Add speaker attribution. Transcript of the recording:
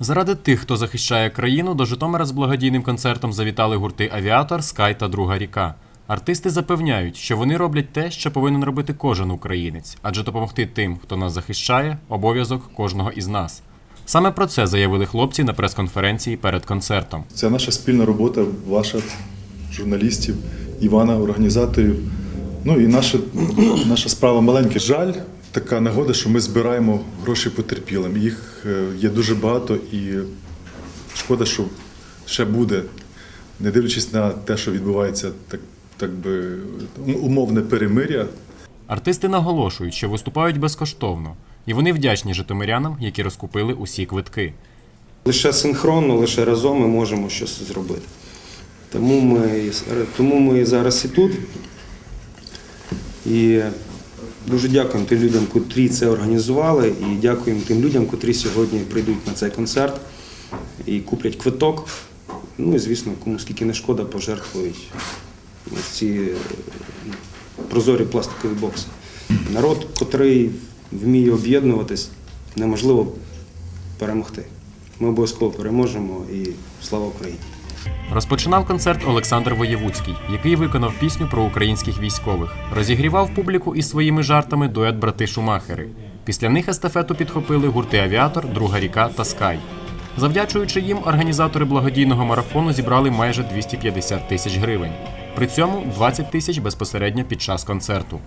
Speaker 1: Заради тих, хто захищає країну, до Житомира з благодійним концертом завітали гурти Авіатор, Скай та Друга ріка. Артисти запевняють, що вони роблять те, що повинен робити кожен українець, адже допомогти тим, хто нас захищає, обов'язок кожного із нас. Саме про це заявили хлопці на прес-конференції перед концертом.
Speaker 2: Це наша спільна робота, ваша, журналістів, Івана, організаторів. Ну і наша, наша справа маленька. Жаль, така нагода, що ми збираємо гроші потерпілим. Їх е, є дуже багато і шкода, що ще буде, не дивлячись на те, що відбувається так, так би умовне перемиря,
Speaker 1: Артисти наголошують, що виступають безкоштовно, і вони вдячні житомирянам, які розкупили усі квитки.
Speaker 3: Лише синхронно, лише разом ми можемо щось зробити. Тому ми, і- тому ми зараз і тут. І дуже дякуємо тим людям, котрі це організували, і дякуємо тим людям, котрі сьогодні прийдуть на цей концерт і куплять квиток. Ну і звісно, кому скільки не шкода, пожертвують ось ці е, прозорі пластикові бокси. Народ, котрий вміє об'єднуватись, неможливо перемогти. Ми обов'язково переможемо і слава Україні!
Speaker 1: Розпочинав концерт Олександр Воєвудський, який виконав пісню про українських військових. Розігрівав публіку із своїми жартами дует брати Шумахери. Після них естафету підхопили гурти Авіатор, Друга ріка та Скай. Завдячуючи їм, організатори благодійного марафону зібрали майже 250 тисяч гривень. При цьому 20 тисяч безпосередньо під час концерту.